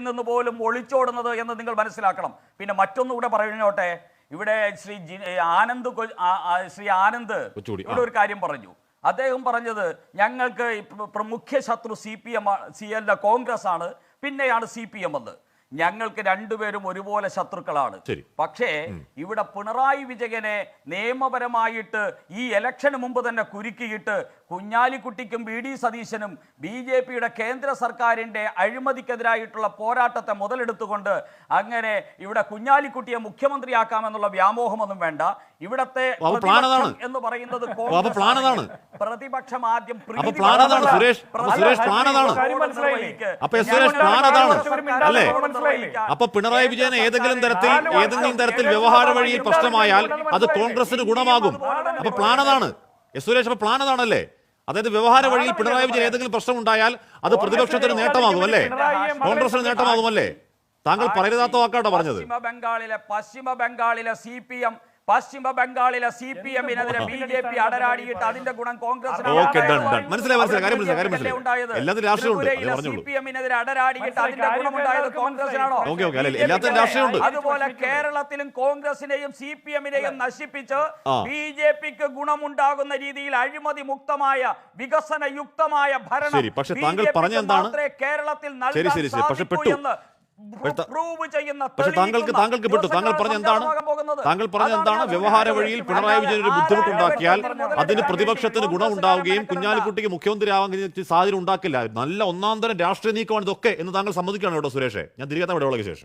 നിന്ന് പോലും ഒളിച്ചോടുന്നത് എന്ന് നിങ്ങൾ മനസ്സിലാക്കണം. പിന്നെ മറ്റൊന്നുകൂടെ പറഞ്ഞോട്ടെ ഇവിടെ ശ്രീ ആനന്ദ് ശ്രീ ആനന്ദ് ഇവിടെ ഒരു കാര്യം പറഞ്ഞു. അദ്ദേഹം പറഞ്ഞത് ഞങ്ങൾക്ക് മുഖ്യ ശത്രു സി പി എം സി അല്ല കോൺഗ്രസ് ആണ് പിന്നെയാണ് സി പി എം എന്ന്. ഞങ്ങൾക്ക് രണ്ടുപേരും ഒരുപോലെ ശത്രുക്കളാണ്. പക്ഷേ ഇവിടെ പിണറായി വിജയനെ നിയമപരമായിട്ട് ഈ ഇലക്ഷന് മുമ്പ് തന്നെ കുരുക്കിയിട്ട് കുഞ്ഞാലിക്കുട്ടിക്കും ബി ഡി സതീശനും ബി ജെ പിയുടെ കേന്ദ്ര സർക്കാരിന്റെ അഴിമതിക്കെതിരായിട്ടുള്ള പോരാട്ടത്തെ മുതലെടുത്തുകൊണ്ട് അങ്ങനെ ഇവിടെ കുഞ്ഞാലിക്കുട്ടിയെ മുഖ്യമന്ത്രിയാക്കാമെന്നുള്ള വ്യാമോഹമൊന്നും വേണ്ട. ഇവിടത്തെ എന്ന് പറയുന്നത്. പ്രതിപക്ഷം ആദ്യം സുരേഷ് സുരേഷ് പ്ലാൻ അതാണ് അപ്പൊ സുരേഷ് പ്ലാൻ അതാണ് അല്ലേ? അപ്പൊ പിണറായി വിജയൻ ഏതെങ്കിലും തരത്തിൽ ഏതെങ്കിലും തരത്തിൽ വ്യവഹാര വഴിയിൽ പ്രശ്നമായാൽ അത് കോൺഗ്രസിന് ഗുണമാകും. അപ്പൊ പ്ലാൻ അതാണ് എസ് സുരേഷ് അപ്പൊ പ്ലാൻ അതാണല്ലേ അതായത് വ്യവഹാര വഴിയിൽ പിണറായി വിജയൻ ഏതെങ്കിലും പ്രശ്നം ഉണ്ടായാൽ അത് പ്രതിപക്ഷത്തിന് നേട്ടമാകും അല്ലേ? കോൺഗ്രസിന് നേട്ടമാകും. അല്ലേ? താങ്കൾ പറയരുതാത്ത വാക്കാട്ടോ പറഞ്ഞത്. പശ്ചിമ ബംഗാളിലെ പശ്ചിമ ബംഗാളിലെ സി പി എം പശ്ചിമ ബംഗാളിലെ സി പി എമ്മിനെതിരെ ബി ജെ പി അടരാടിയിട്ട് അതിന്റെ ഗുണം കോൺഗ്രസിനാണ്. സി. പി എമ്മിനെതിരെ അടരാടിയിട്ട് അതിന്റെ ഗുണമുണ്ടായത് കോൺഗ്രസിനാണോ? അതുപോലെ കേരളത്തിലും കോൺഗ്രസിനെയും സി പി എമ്മിനെയും നശിപ്പിച്ച്. ബി ജെ പിക്ക് ഗുണമുണ്ടാകുന്ന രീതിയിൽ അഴിമതി മുക്തമായ വികസന യുക്തമായ ഭരണം പക്ഷേ താങ്കൾ പറഞ്ഞ എന്താണ്? കേരളത്തിൽ ശരി, പക്ഷെ ശരി. പെട്ടു. എന്ന് പ്രൂവ് ചെയ്യുന്ന പക്ഷെ താങ്കൾക്ക് താങ്കൾക്ക് പെട്ടു. താങ്കൾ പറഞ്ഞ എന്താണ്? താങ്കൾ പറഞ്ഞ എന്താണ്? വ്യവഹാര വഴിയിൽ പിണറായി വിജയൻ ഒരു ബുദ്ധിമുട്ടുണ്ടാക്കിയാൽ അതിന് പ്രതിപക്ഷത്തിന് ഗുണം ഗുണമുണ്ടാവുകയും കുഞ്ഞാലിക്കുട്ടിക്ക് മുഖ്യമന്ത്രി ആവാൻ സാഹചര്യം ഉണ്ടാക്കില്ല. നല്ല ഒന്നാം തരം രാഷ്ട്രീയ നീക്കമാണ് ഇതൊക്കെ എന്ന് താങ്കൾ സമ്മതിക്കുകയാണ് കേട്ടോ സുരേഷേ. ഞാൻ തിരികെ ഇടവേളയ്ക്ക് ശേഷം.